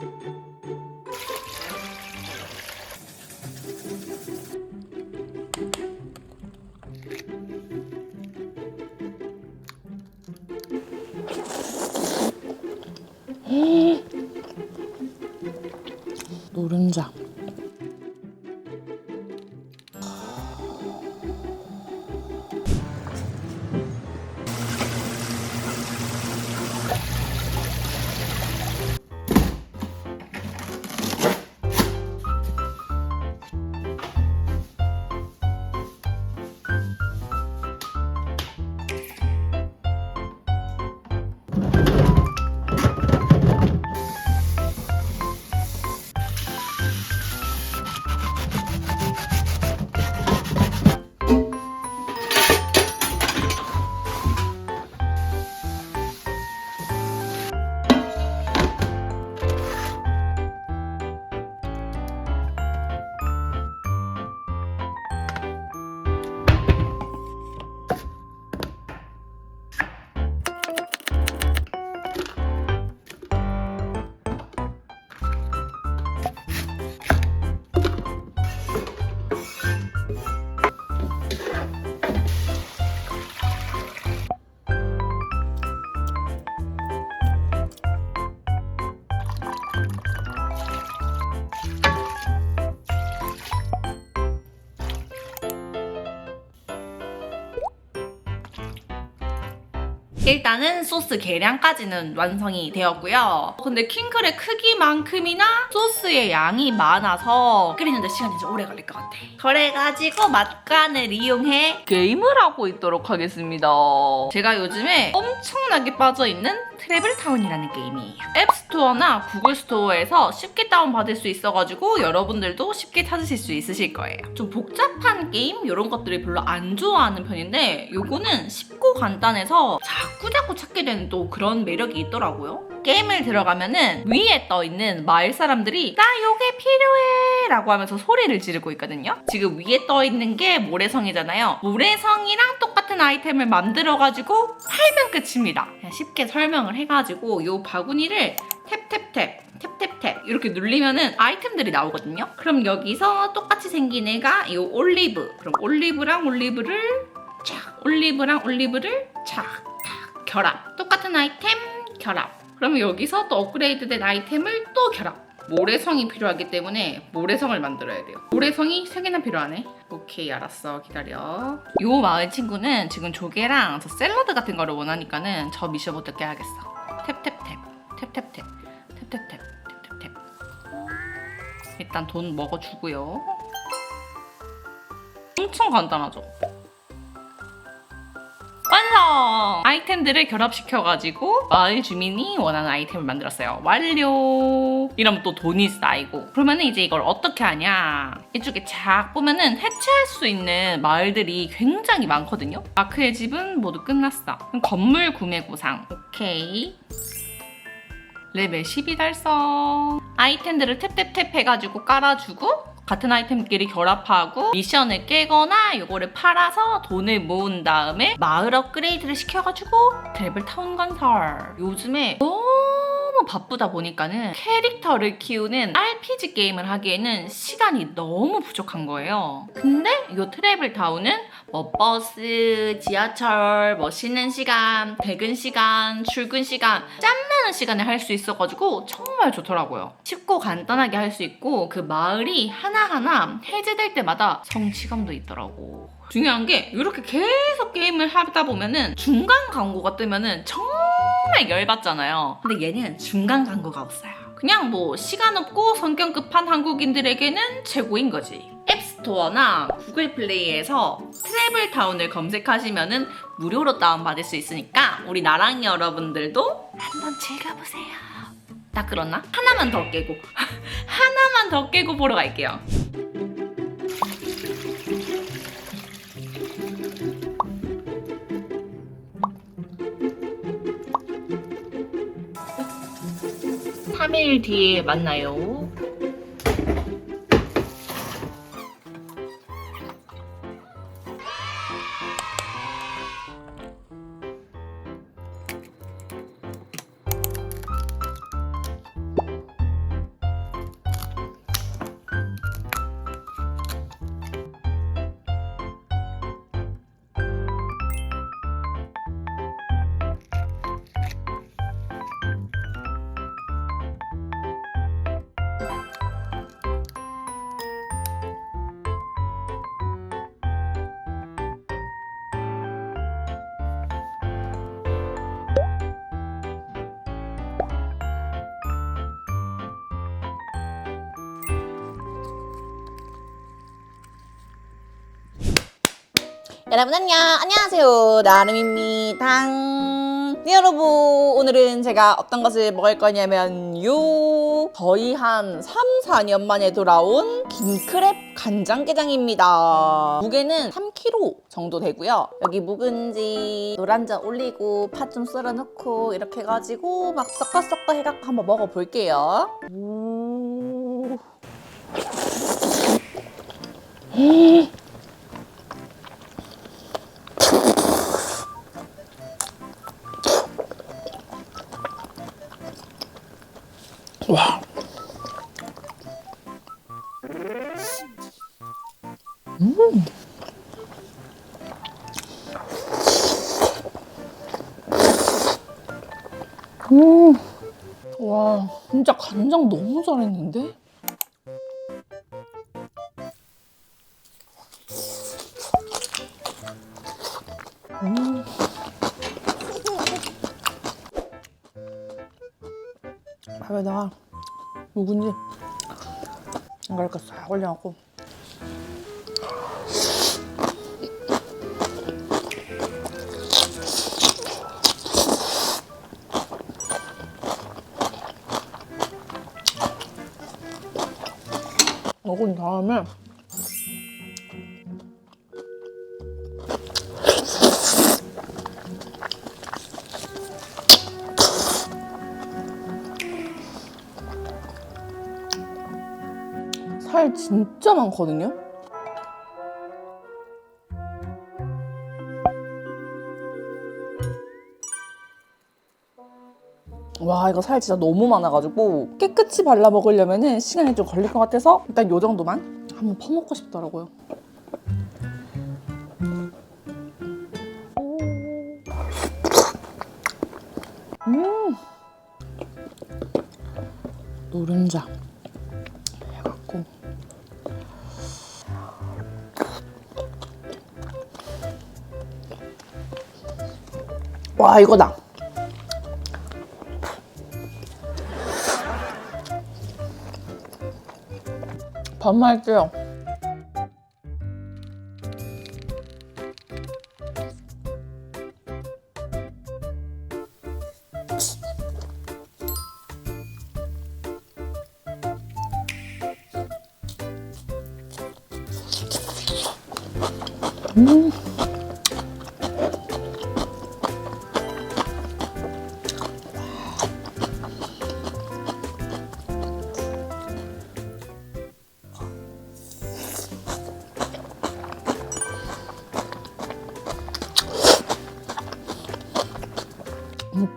노른 일단은 소스 계량까지는 완성이 되었고요. 근데 킹클의 크기만큼이나 소스의 양이 많아서 끓이는데 시간이 좀 오래 걸릴 것 같아. 그래가지고 맛간을 이용해 게임을 하고 있도록 하겠습니다. 제가 요즘에 엄청나게 빠져있는 트래블타운이라는 게임이에요. 앱스토어나 구글 스토어에서 쉽게 다운받을 수 있어가지고 여러분들도 쉽게 찾으실 수 있으실 거예요. 좀 복잡한 게임 이런 것들을 별로 안 좋아하는 편인데 요거는 쉽고 간단해서 자꾸자꾸 찾게 되는 또 그런 매력이 있더라고요. 게임을 들어가면은 위에 떠 있는 마을 사람들이 나 요게 필요해 라고 하면서 소리를 지르고 있거든요. 지금 위에 떠 있는 게 모래성이잖아요. 모래성이랑 똑같은 아이템을 만들어가지고 팔면 끝입니다. 쉽게 설명을 해가지고 요 바구니를 탭탭탭 탭탭탭 이렇게 누르면은 아이템들이 나오거든요. 그럼 여기서 똑같이 생긴 애가 이 올리브. 그럼 올리브랑 올리브를 착 올리브랑 올리브를 착탁 결합. 똑같은 아이템 결합. 그러면 여기서 또 업그레이드된 아이템을 또 결합. 모래성이 필요하기 때문에 모래성을 만들어야 돼요. 모래성이 3개나 필요하네. 오케이, 알았어. 기다려. 요 마을 친구는 지금 조개랑 저 샐러드 같은 거를 원하니까는 저 미션부터 깨야겠어. 탭탭탭. 탭탭탭. 탭탭탭. 탭탭탭. 일단 돈 먹어주고요. 엄청 간단하죠? 완성! 아이템들을 결합시켜가지고 마을 주민이 원하는 아이템을 만들었어요. 완료! 이러면 또 돈이 쌓이고. 그러면은 이제 이걸 어떻게 하냐. 이쪽에 쫙 보면은 해체할 수 있는 마을들이 굉장히 많거든요. 마크의 집은 모두 끝났어. 그럼 건물 구매 보상. 오케이. 레벨 12 달성. 아이템들을 탭탭탭 해가지고 깔아주고 같은 아이템끼리 결합하고 미션을 깨거나 이거를 팔아서 돈을 모은 다음에 마을 업그레이드를 시켜가지고 트래블 타운 건설. 요즘에 너무 바쁘다 보니까는 캐릭터를 키우는 RPG 게임을 하기에는 시간이 너무 부족한 거예요. 근데 이 트래블 타운은 뭐 버스, 지하철, 뭐 쉬는 시간, 퇴근 시간, 출근 시간 짬나는 시간에 할 수 있어가지고 정말 좋더라고요. 쉽고 간단하게 할 수 있고 그 마을이 하나하나 해제될 때마다 성취감도 있더라고. 중요한 게 이렇게 계속 게임을 하다 보면은 중간 광고가 뜨면은 정말 열받잖아요. 근데 얘는 중간 광고가 없어요. 그냥 뭐 시간 없고 성격 급한 한국인들에게는 최고인 거지. 앱스토어나 구글 플레이에서 트래블 타운을 검색하시면은 무료로 다운받을 수 있으니까 우리 나랑 여러분들도 한번 즐겨보세요. 딱 그렇나? 하나만 더 깨고 하나만 더 깨고 보러 갈게요. 삼일 뒤에 만나요. 여러분 안녕. 안녕하세요. 나름입니다. 네 여러분. 오늘은 제가 어떤 것을 먹을 거냐면요 거의 한 3, 4년 만에 돌아온 긴크랩 간장게장입니다. 무게는 3kg 정도 되고요. 여기 묵은지 노란자 올리고 파좀 썰어 넣고 이렇게 해가지고 막 섞어 섞어 해갖고 한번 먹어볼게요. 오. 와. 음. 와, 진짜 간장 너무 잘했는데? 음. 밥에다가 묵은지 이렇게 싹 올려갖고. 먹은 다음에 진짜 많거든요. 와 이거 살 진짜 너무 많아가지고 깨끗이 발라 먹으려면 시간이 좀 걸릴 것 같아서 일단 요 정도만 한번 퍼먹고 싶더라고요. 음 노른자 와 이거다. 반말게요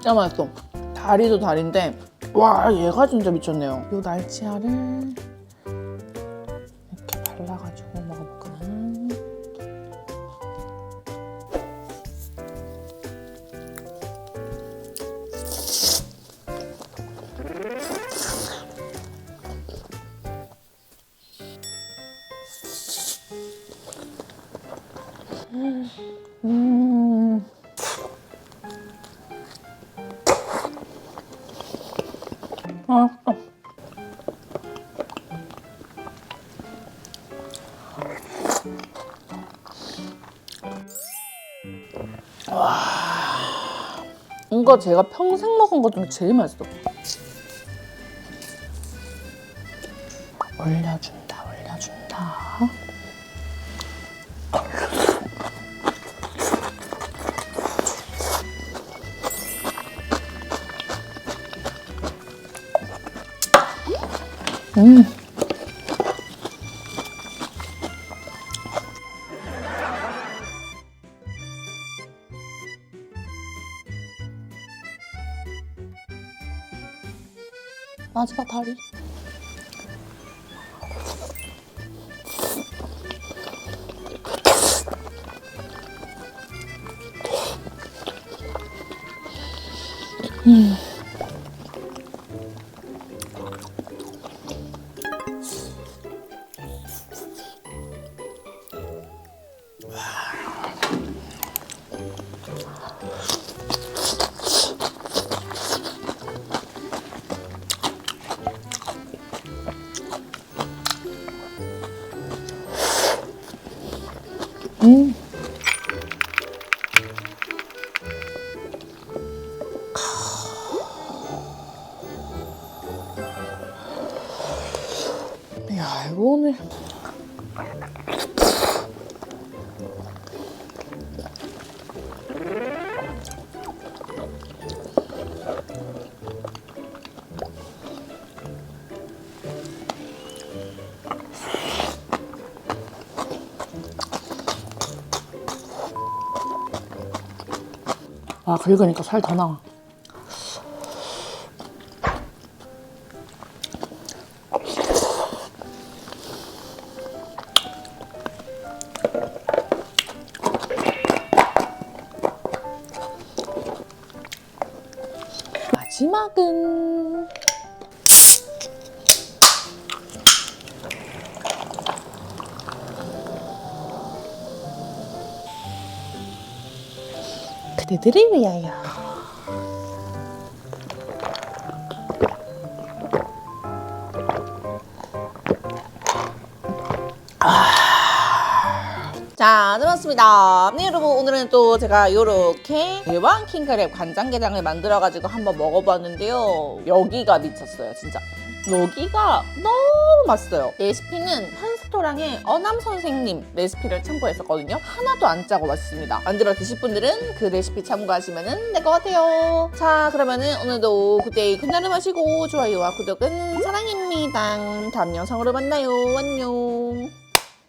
진짜 맛있어. 다리도 다리인데 와 얘가 진짜 미쳤네요. 요 날치알을 이거 제가 평생 먹은 것 중에 제일 맛있어. 올려준다, 올려준다. 음. 마지막 다리. 음. 야 이거 아 긁으니까 살 더 나와 그대들을 위하여 자, 들었습니다. 네, 여러분, 오늘은 또 제가 요렇게 대왕 킹크랩 간장게장을 만들어가지고 한번 먹어봤는데요. 여기가 미쳤어요, 진짜. 여기가 너무 맛있어요. 레시피는 현 스토랑의 어남 선생님 레시피를 참고했었거든요. 하나도 안 짜고 맛있습니다. 만들어 드실 분들은 그 레시피 참고하시면 될 것 같아요. 자, 그러면은 오늘도 굿데이 굿나름 하시고 좋아요와 구독은 사랑입니다. 다음 영상으로 만나요. 안녕.